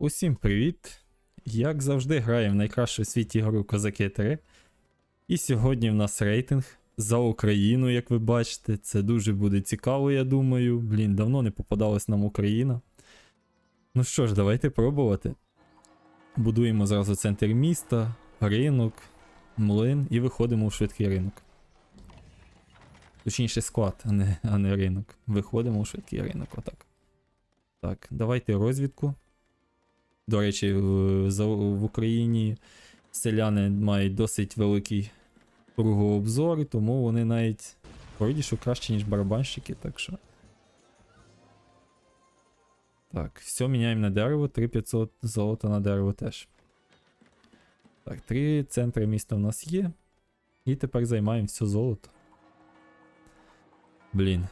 Усім привіт! Як завжди, граємо в найкращу в світі гру Козаки 3. І сьогодні в нас рейтинг за Україну, як ви бачите. Це дуже буде цікаво, я думаю. Блін, давно не попадалась нам Україна. Ну що ж, давайте пробувати. Будуємо зразу центр міста, ринок, млин і виходимо в швидкий ринок. Точніше, склад, а не, а не ринок. Виходимо в швидкий ринок, отак. Так, давайте розвідку. До речі, в, в Україні селяни мають досить великий кругообзор, тому вони навіть вроді що краще, ніж барабанщики, так що. Так, все міняємо на дерево, 3500 золота на дерево теж. Так, три центри міста в нас є. І тепер займаємо все золото. Блін.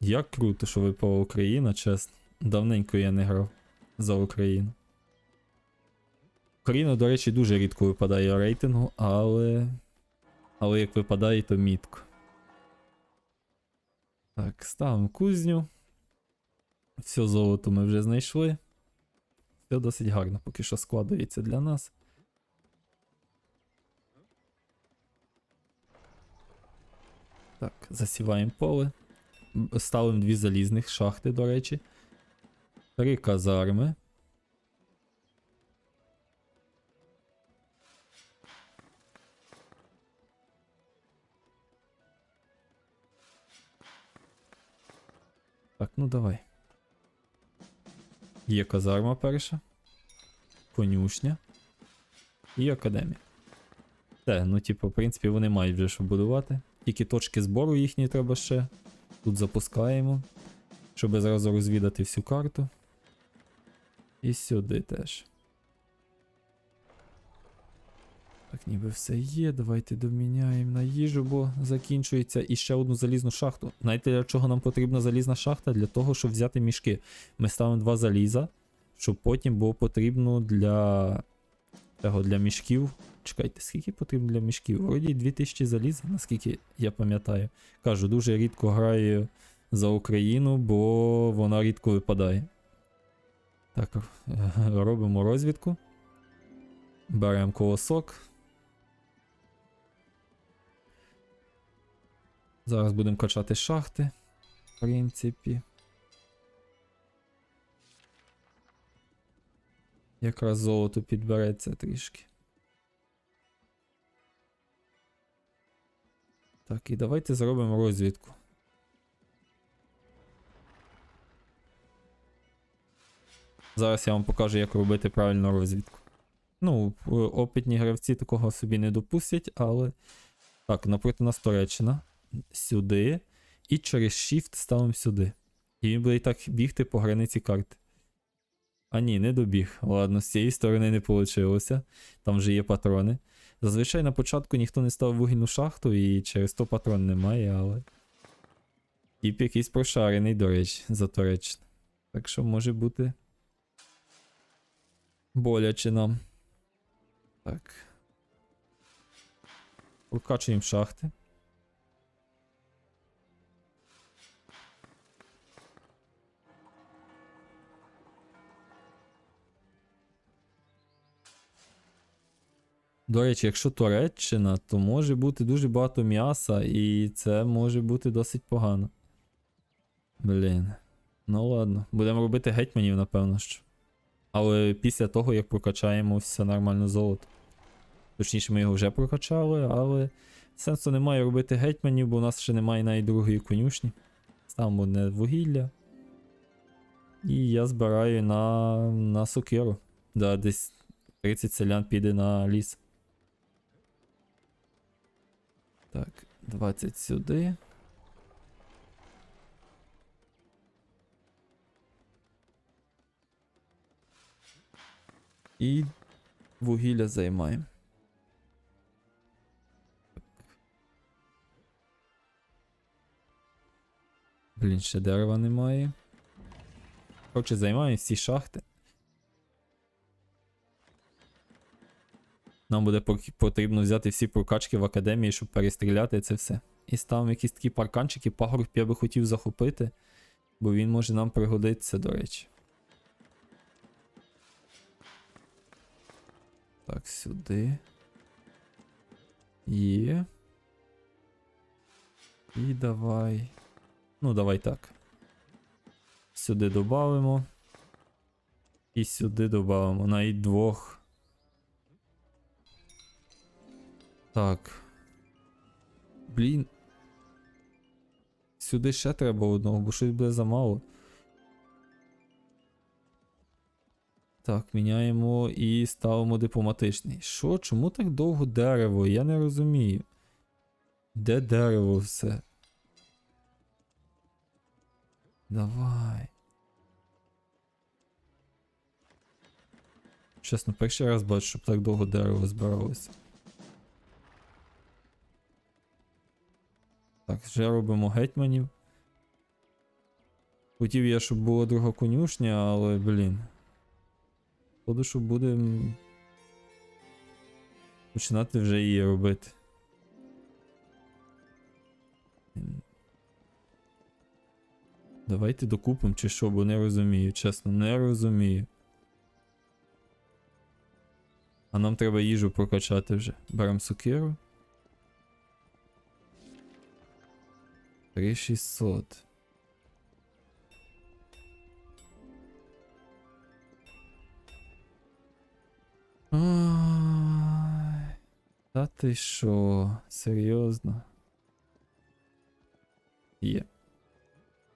Як круто, що випала Україна, чесно. Давненько я не грав за Україну. Україна, до речі, дуже рідко випадає рейтингу, але. Але як випадає, то мітко. Так, ставимо кузню. Все золото ми вже знайшли. Все досить гарно, поки що складається для нас. Так, засіваємо поле. Ставимо дві залізних шахти, до речі. Три казарми. Так, ну давай. Є казарма перша. Конюшня. І академія. Те, ну, типу, в принципі, вони мають вже що будувати. Тільки точки збору їхні треба ще. Тут запускаємо. Щоб зразу розвідати всю карту. І сюди теж. Так, ніби все є. Давайте доміняємо на їжу, бо закінчується. І ще одну залізну шахту. Знаєте, для чого нам потрібна залізна шахта? Для того, щоб взяти мішки. Ми ставимо два заліза, щоб потім було потрібно для. Того, для мішків. Чекайте, скільки потрібно для мішків? Вроді 2000 заліза, наскільки я пам'ятаю. Кажу, дуже рідко граю за Україну, бо вона рідко випадає. Так, робимо розвідку. Беремо колосок. Зараз будемо качати шахти. В принципі. Якраз золото підбереться трішки. Так, і давайте зробимо розвідку. Зараз я вам покажу, як робити правильну розвідку. Ну, е, опитні гравці такого собі не допустять, але. Так, напроти нас Туреччина. Сюди. І через Shift ставимо сюди. І він буде і так бігти по границі карти. А ні, не добіг. Ладно, з цієї сторони не вийшло. Там вже є патрони. Зазвичай на початку ніхто не ставив вугільну шахту і через то патрон немає, але. Тіп якийсь прошарений, до речі, за Туреччину. Так що може бути. Боляче нам. Так. Прокачуємо шахти. До речі, якщо Туреччина, то може бути дуже багато м'яса, і це може бути досить погано. Блін. Ну ладно, будемо робити гетьманів, напевно що. Але після того, як прокачаємо все нормально золото. Точніше, ми його вже прокачали, але сенсу немає робити гетьманів, бо у нас ще немає навіть другої конюшні. Ставимо одне вугілля. І я збираю на, на сокиру. Да, десь 30 селян піде на ліс. Так, 20 сюди. І вугілля займаємо. Блін, ще дерева немає. Коротше, займаємо всі шахти. Нам буде потрібно взяти всі прокачки в академії, щоб перестріляти це все. І ставимо якісь такі парканчики, пагорб я би хотів захопити, бо він може нам пригодитися, до речі. Так, сюди. Є. І давай. Ну, давай так. Сюди додамо. І сюди додамо. Навіть двох. Так. Блін. Сюди ще треба одного, бо щось буде замало. Так, міняємо і ставимо дипломатичний. Що? Чому так довго дерево? Я не розумію. Де дерево все? Давай. Чесно, перший раз бачу, щоб так довго дерево збиралося. Так, вже робимо гетьманів. Хотів я, щоб була друга конюшня, але, блін. Походу, що будемо починати вже її робити. Давайте докупимо чи що, бо не розумію, чесно, не розумію. А нам треба їжу прокачати вже. Беремо сокиру. 3600. Ай, Та ти що? Серйозно? Є.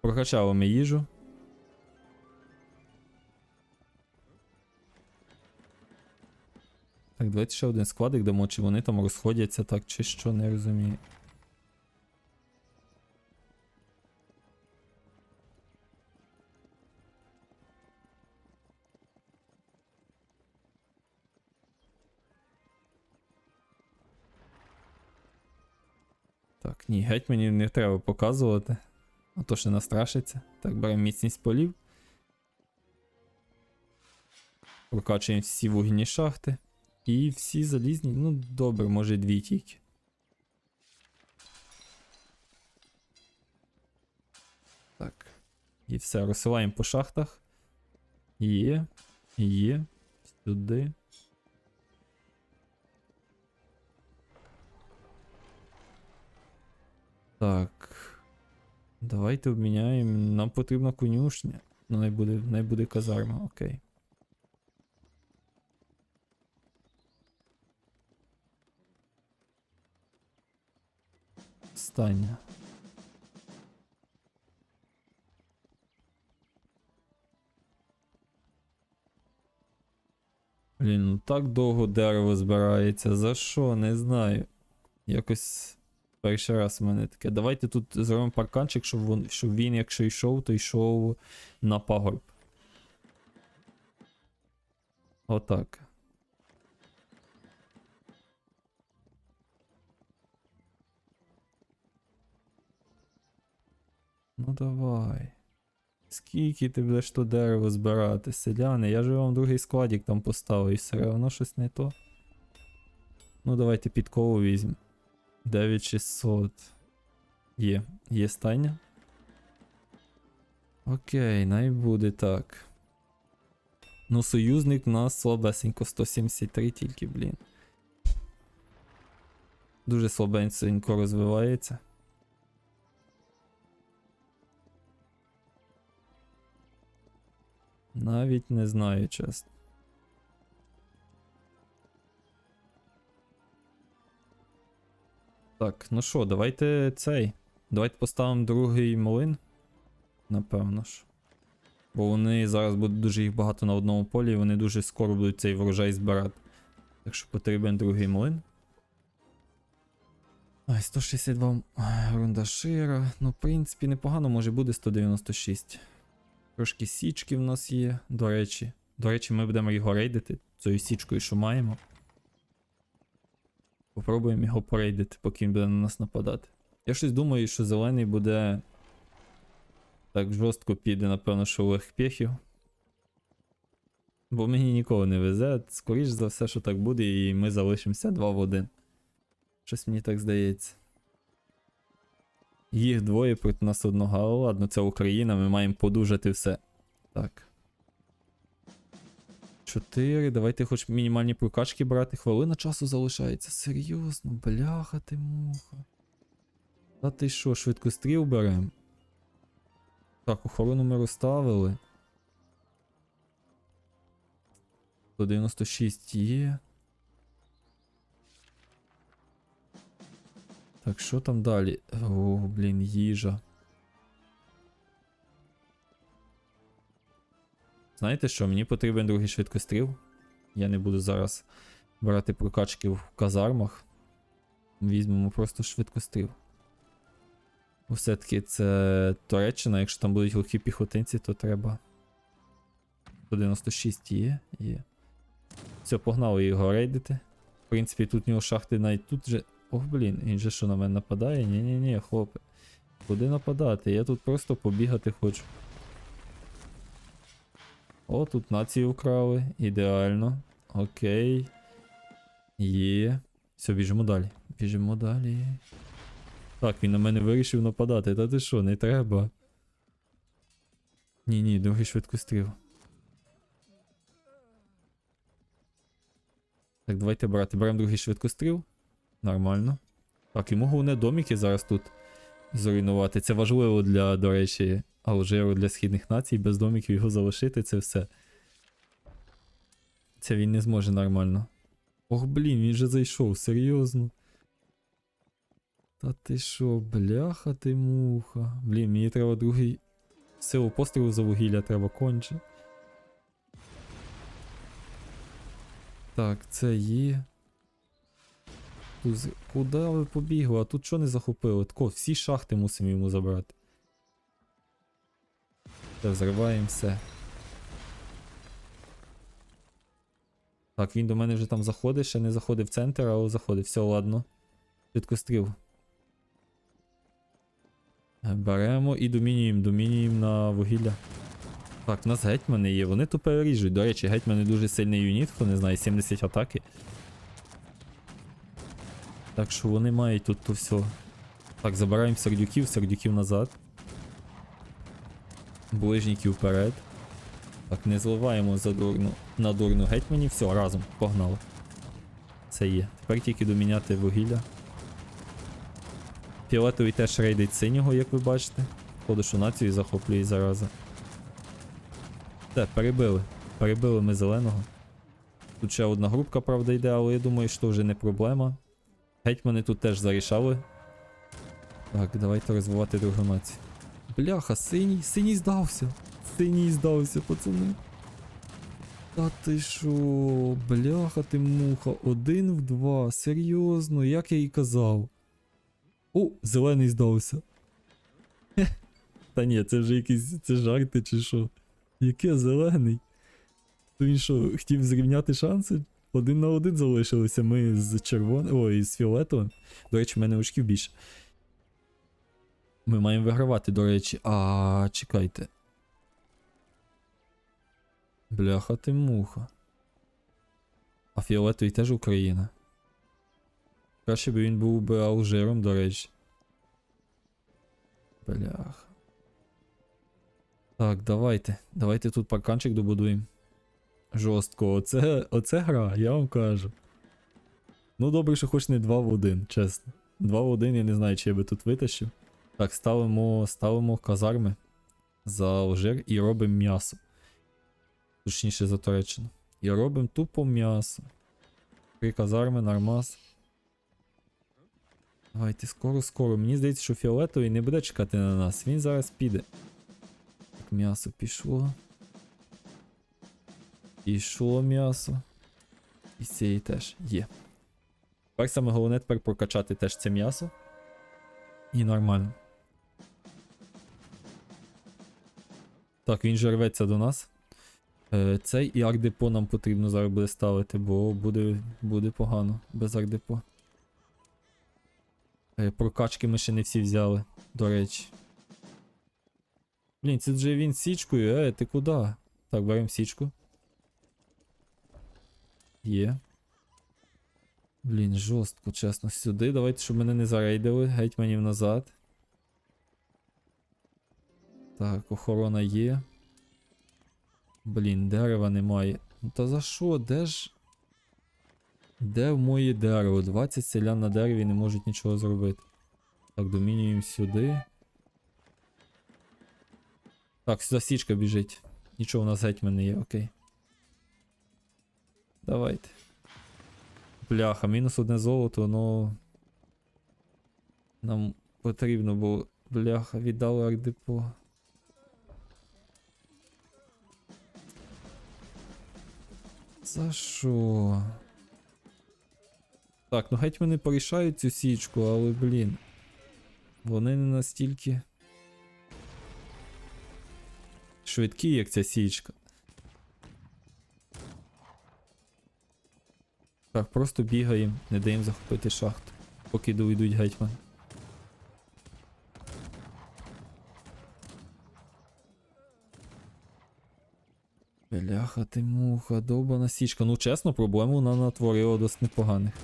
Прокачали ми їжу. Так, давайте ще один складик дамо, чи вони там розходяться так, чи що, не розумію. Ні, геть мені не треба показувати. А то ще настрашиться. Так, беремо міцність полів. Прокачуємо всі вугільні шахти. І всі залізні. Ну, добре, може дві тільки. Так. І все, розсилаємо по шахтах. Є. Є. Сюди. Так. Давайте обміняємо. Нам потрібна конюшня. Ну, най буде, най буде казарма, окей. Стання. Блін, ну так довго дерево збирається. За що? Не знаю. Якось перший раз у мене таке. Давайте тут зробимо парканчик, щоб, вон, щоб він, якщо йшов, то йшов на пагорб. Отак. Ну давай. Скільки ти будеш то дерево збирати, селяни? Я же вам другий складик там поставив і все одно щось не то. Ну давайте підкову візьмемо. 9600. Є. Є стайня. Окей, най буде так. Ну, союзник у нас слабесенько 173 тільки, блін. Дуже слабенько розвивається. Навіть не знаю, чесно. Так, ну що, давайте цей. Давайте поставимо другий млин. Напевно ж. Бо вони зараз будуть дуже їх багато на одному полі, і вони дуже скоро будуть цей врожай збирати. Так що потрібен другий млин. Ай, 162 рундашира. Ну, в принципі, непогано, може буде 196. Трошки січки в нас є, до речі. До речі, ми будемо його рейдити цією січкою, що маємо. Попробуємо його порейдити, поки він буде на нас нападати. Я щось думаю, що зелений буде. Так жорстко піде, напевно, що Олег Пєхів. Бо мені ніколи не везе. Скоріш за все, що так буде, і ми залишимося 2 в 1. Щось мені так здається. Їх двоє проти нас одного, але ладно, це Україна, ми маємо подужати все. Так. 4. Давайте хоч мінімальні прокачки брати. Хвилина часу залишається. Серйозно, бляха ти муха. Та ти що, швидкостріл берем? Так, охорону ми розставили. 196 є. Так, що там далі? О, блін, їжа. Знаєте що, мені потрібен другий швидкостріл. Я не буду зараз брати прокачки в казармах. Візьмемо просто швидкостріл. Все-таки це Туреччина, якщо там будуть глухі піхотинці, то треба. 196 є, є. Все, погнали його рейдити. В принципі, тут у нього шахти навіть тут же. Ох, блін, він же що на мене нападає? Ні-ні-ні, хлопе. Куди нападати? Я тут просто побігати хочу. О, тут націю вкрали. Ідеально. Окей. Є. Все, біжимо далі. Біжимо далі. Так, він на мене вирішив нападати. Та ти що, не треба. Ні, ні, другий швидкостріл. Так, давайте брати. Беремо другий швидкостріл. Нормально. Так, йому головне доміки зараз тут зруйнувати. Це важливо для, до речі, Алжиру для східних націй. Без доміків його залишити, це все. Це він не зможе нормально. Ох, блін, він же зайшов, серйозно. Та ти що, бляха ти муха. Блін, мені треба другий. Силу пострілу за вугілля треба конче. Так, це є. Куди ви побігли? А тут що не захопили? Тако, всі шахти мусимо йому забрати. Все, взриваємо все. Так, він до мене вже там заходить, ще не заходив в центр, але заходить. Все, ладно. Швидкостріл. Е, Беремо і домінюємо, домінюємо на вугілля. Так, у нас гетьмани є, вони то переріжуть. До речі, гетьмани дуже сильний юніт, хто не знає, 70 атаки. Так що вони мають тут то все. Так, забираємо сердюків, сердюків назад. Ближніків вперед. Так, не зливаємо за дурну на дурну гетьманів. Все, разом, погнали. Це є. Тепер тільки доміняти вугілля. Фіолетовий теж рейдить синього, як ви бачите. Ходиш у націю захоплює зараза. Все, перебили. Перебили ми зеленого. Тут ще одна групка, правда, йде, але я думаю, що вже не проблема. Гетьмани тут теж зарішали. Так, давайте розвивати другу націю. Бляха, синій, синій здався. Синій здався, пацани. Та ти шо, бляха ти муха, один в два, серйозно, як я і казав. О, зелений здався. Та ні, це вже якісь це жарти чи що. Яке зелений? То він що, хотів зрівняти шанси? Один на один залишилися ми з червоним. Ой, з фіолетовим. До речі, в мене очків більше. Ми маємо вигравати, до речі. А, чекайте. Бляха ти муха. А фіолетовий теж Україна. Краще б він був би Алжиром, до речі. Бляха. Так, давайте. Давайте тут парканчик добудуємо. Жорстко. Оце, оце гра, я вам кажу. Ну, добре, що хоч не 2 в 1, чесно. 2 в 1, я не знаю, чи я би тут витащив. Так, ставимо, ставимо казарми за Алжир і робимо м'ясо. Точніше за Туреччину. І робимо тупо м'ясо. Три казарми, нормас. Давайте скоро, скоро. Мені здається, що фіолетовий не буде чекати на нас. Він зараз піде. Так, м'ясо пішло. Пішло м'ясо. І з цієї теж є. Тепер саме головне тепер прокачати теж це м'ясо. І нормально. Так, він же рветься до нас. Е, цей і ардепо нам потрібно зараз буде ставити, бо буде, буде погано без ардепо. Е, прокачки ми ще не всі взяли, до речі. Блін, це вже він з січкою, е, ти куди? Так, беремо січку. Є. Блін, жорстко, чесно. Сюди. Давайте, щоб мене не зарейдили. Гетьманів назад. Так, охорона є. Блін, дерева немає. Ну та за що? Де ж. Де в моє дерево? 20 селян на дереві не можуть нічого зробити. Так, домінюємо сюди. Так, сюди січка біжить. Нічого у нас гетьман не є, окей. Давайте. Бляха, мінус одне золото, но. Нам потрібно було. Бляха, віддали ардепо. За що? Так, ну геть вони порішають цю січку, але блін. Вони не настільки. Швидкі, як ця січка. Так, просто бігаємо, не даємо захопити шахту, поки доведуть гетьман. Бляха ти муха, довбана січка. Ну чесно, проблем вона натворила досить непоганих.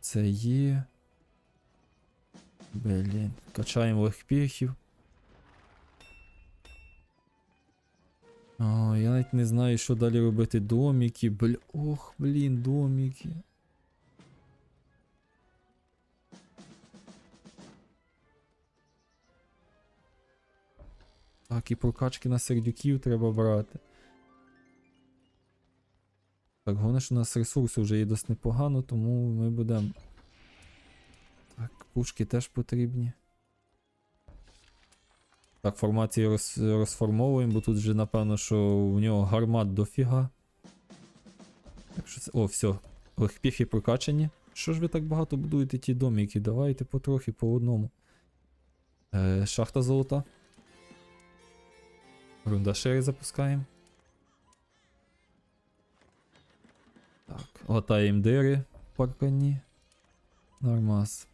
Це є. Блін. Качаємо легпіхів. О, я навіть не знаю, що далі робити. Доміки, бля. Ох, блін, доміки. Так, і прокачки на сердюків треба брати. Так, головне, що у нас ресурси вже є досить непогано, тому ми будемо. Так, пушки теж потрібні. Так, формації роз, розформовуємо, бо тут вже напевно, що в нього гармат дофіга. Так що це. О, все. Легпіхи прокачані. Що ж ви так багато будуєте ті доміки? Давайте потрохи по одному. Е, шахта золота. Рундашери запускаємо. Так, латаємо дири паркані. Нормас.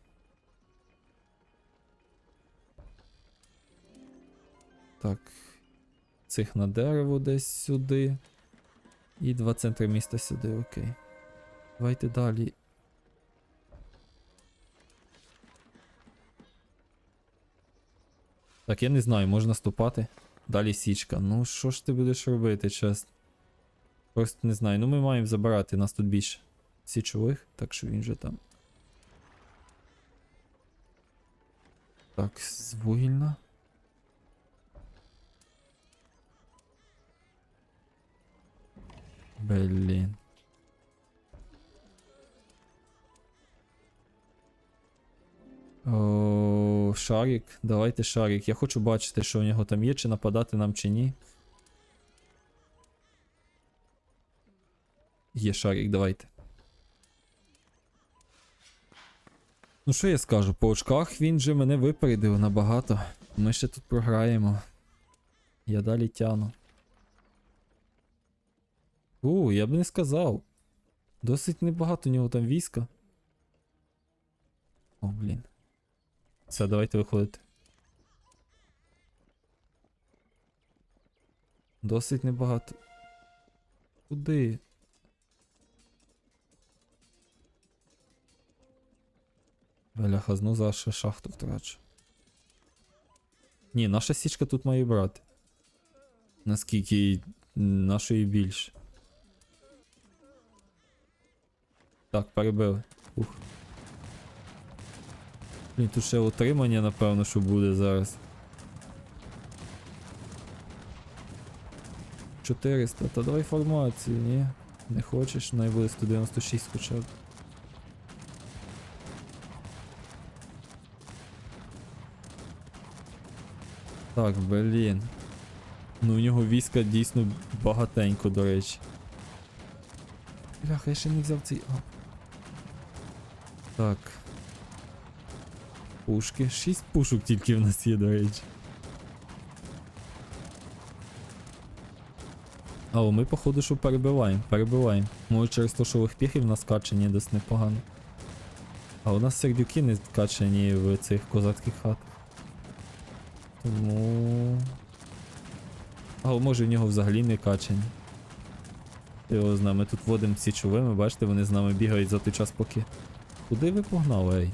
Так. Цих на дерево десь сюди. І два центри міста сюди, окей. Давайте далі. Так, я не знаю, можна наступати. Далі січка. Ну, що ж ти будеш робити, чесно? Просто не знаю. Ну ми маємо забирати, нас тут більше січових, так що він же там. Так, звугільна. вугільна. Блін. Шарик. Давайте шарик. Я хочу бачити, що у нього там є, чи нападати нам, чи ні. Є шарик, давайте. Ну, що я скажу? По очках він же мене випередив набагато. Ми ще тут програємо. Я далі тяну. У, я б не сказав. Досить небагато у нього там війська. О, блін. Все, давайте виходити. Досить небагато. Куди? Бляха, знову за шахту втрачу. Ні, наша січка тут має брати. Наскільки нашої більше. Так, перебили. Ух. Блін, тут ще утримання, напевно, що буде зараз. 400, та давай формацію, ні? Не хочеш, най буде 196 хоча б. Так, блін. Ну, у нього війська дійсно багатенько, до речі. Бляха, я ще не взяв цей. А. Так. Пушки. Шість пушок тільки в нас є, до речі. А, ми, походу, що перебиваємо, перебиваємо. Може через те, що легпіхи в нас качані досить непогано. А у нас сердюки не качані в цих козацьких хатах. Тому. А може в нього взагалі не качані. Його з нами тут водимо січовими, бачите, вони з нами бігають за той час поки. Куди ви погнали, ей?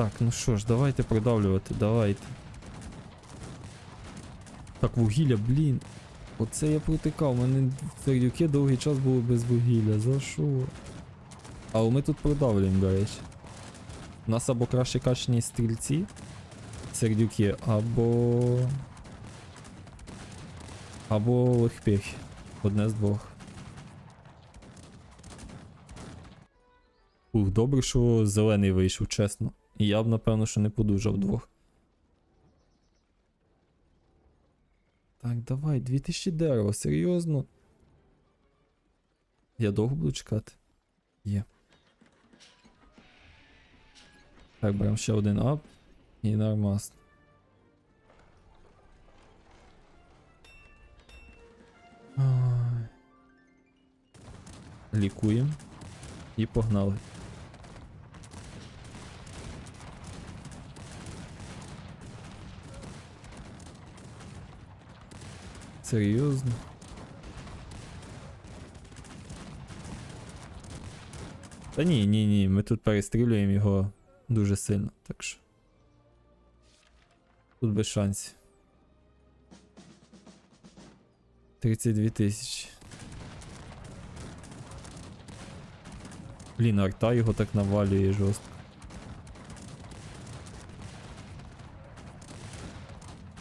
Так, ну що ж, давайте продавлювати, давайте. Так, вугілля, блін. Оце я протикав, у мене сердюки довгий час були без вугілля. За що? Але ми тут продавлюємо, до речі. У нас або краще качені стрільці, сердюки, або. Або легпіхи. Одне з двох. Ух, добре, що зелений вийшов, чесно. І я б, напевно, що не подужав двох. Так, давай, 2000 дерева, серйозно. Я довго буду чекати. Є. Так, беремо ще один ап. І нормас. Лікуємо. І погнали. Серйозно. Та ні, ні, ні, ми тут перестрілюємо його дуже сильно, так що. Тут без шансів. 32 тисячі. Блін, арта його так навалює жорстко.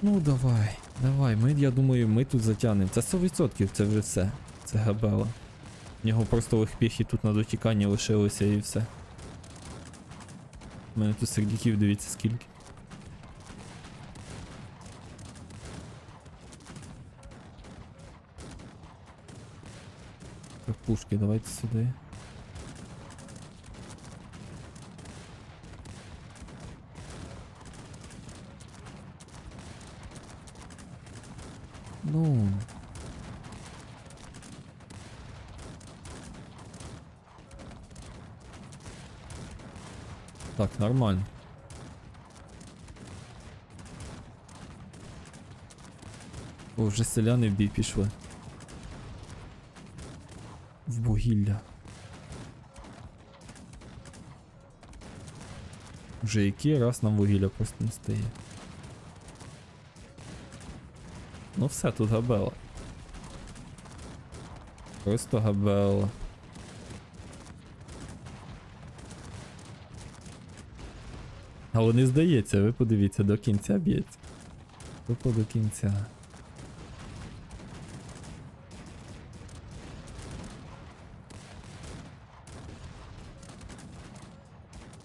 Ну давай, давай, ми, я думаю, ми тут затягнемо. Це 100%, це вже все. Це габела. В нього просто легпіхи тут на дотіканні лишилося і все. У мене тут сердюків, дивіться скільки. Так, пушки, давайте сюди. Ну. Так, нормально. О, вже селяни в бій пішли. В вугілля. Вже який раз нам вугілля просто не стає. Ну все, тут габела. Просто габела. Але не здається, ви подивіться, до кінця б'ється. Тупо до кінця.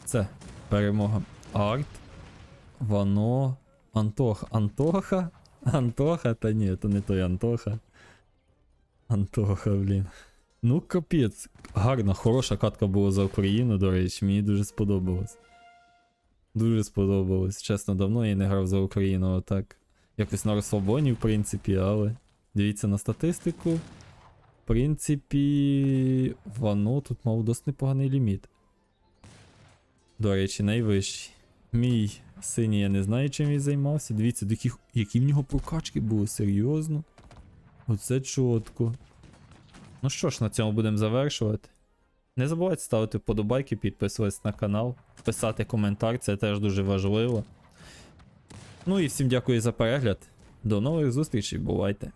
Це перемога. Арт. Вано. Антоха. Антоха? Антоха? Та ні, то не той Антоха. Антоха, блін. Ну, капець. Гарна, хороша катка була за Україну, до речі, мені дуже сподобалось. Дуже сподобалось. Чесно, давно я не грав за Україну, отак. Якось на розслабоні, в принципі, але. Дивіться на статистику. В принципі, Вано тут мав досить непоганий ліміт. До речі, найвищий. Мій синій, я не знаю, чим він займався. Дивіться, які, які в нього прокачки були, серйозно. Оце чітко. Ну що ж, на цьому будемо завершувати. Не забувайте ставити вподобайки, підписуватись на канал, писати коментар, це теж дуже важливо. Ну і всім дякую за перегляд. До нових зустрічей, бувайте!